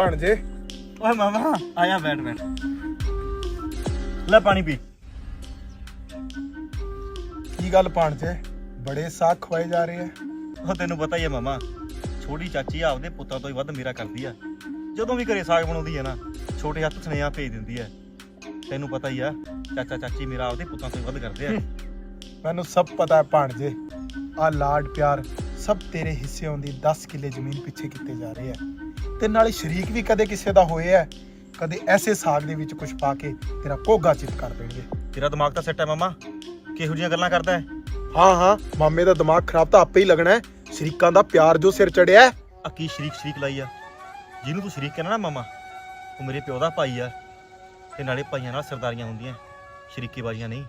ਭਾਣਜੇ ਓਏ ਮਾਮਾ ਆਇਆ ਬੈਠ ਬੈਠ। ਲੈ ਪਾਣੀ ਪੀ। ਕੀ ਗੱਲ ਭਾਣਜੇ ਬੜੇ ਸਾਗ ਖਵਾਏ ਜਾ ਰਹੇ ਆ। ਉਹ ਤੈਨੂੰ ਪਤਾ ਹੀ ਹੈ ਮਾਮਾ ਛੋਟੀ ਚਾਚੀ ਆਪਦੇ ਪੁੱਤਾਂ ਤੋਂ ਹੀ ਵੱਧ ਮੇਰਾ ਕਰਦੀ ਆ। ਜਦੋਂ ਵੀ ਘਰੇ ਸਾਗ ਬਣਾਉਂਦੀ ਹੈ ਨਾ ਛੋਟੇ ਹੱਥ ਸੁਨੇਹਾ ਭੇਜ ਦਿੰਦੀ ਹੈ ਤੈਨੂੰ ਪਤਾ ਹੀ ਆ ਚਾਚਾ ਚਾਚੀ ਮੇਰਾ ਆਪਦੇ ਪੁੱਤਾਂ ਤੋਂ ਹੀ ਵੱਧ ਕਰਦੇ ਆ। ਮੈਨੂੰ ਸਭ ਪਤਾ ਹੈ ਭਾਣਜੇ ਆ ਲਾਡ ਪਿਆਰ ਸਭ ਤੇਰੇ ਹਿੱਸੇ ਦੀ 10 ਕਿੱਲੇ ਜ਼ਮੀਨ ਪਿੱਛੇ ਕੀਤੇ ਜਾ ਰਹੇ ਆ। ਤੇ ਨਾਲੇ ਸ਼ਰੀਕ ਵੀ ਕਦੇ ਕਿਸੇ ਦਾ ਹੋਏ ਆ ਕਦੇ ਐਸੇ ਸਾਗ ਦੇ ਵਿੱਚ ਕੁਝ ਪਾ ਕੇ ਤੇਰਾ ਕੋਗਾ ਚਿਤ ਕਰ ਦੇਣਗੇ। ਤੇਰਾ ਦਿਮਾਗ ਤਾਂ ਸੈੱਟ ਹੈ ਮਾਮਾ। ਕਿਹੋ ਜੀਆਂ ਗੱਲਾਂ ਕਰਦਾ ਹੈ? ਹਾਂ ਹਾਂ ਮਾਮੇ ਦਾ ਦਿਮਾਗ ਖਰਾਬ ਤਾਂ ਆਪੇ ਹੀ ਲੱਗਣਾ ਹੈ। ਸ਼ਰੀਕਾਂ ਦਾ ਪਿਆਰ ਜੋ ਸਿਰ ਚੜਿਆ ਹੈ। ਆ ਕੀ ਸ਼ਰੀਕ ਸ਼ਰੀਕ ਲਾਈ ਆ? ਜਿਹਨੂੰ ਤੂੰ ਸ਼ਰੀਕ ਕਹਿੰਦਾ ਨਾ ਮਾਮਾ ਉਹ ਮੇਰੇ ਪਿਓ ਦਾ ਭਾਈ ਆ। ਤੇ ਨਾਲੇ ਭਾਈਆਂ ਨਾਲ ਸਰਦਾਰੀਆਂ ਹੁੰਦੀਆਂ ਸ਼ਰੀਕੀ ਬਾਜ਼ੀਆਂ ਨਹੀਂ।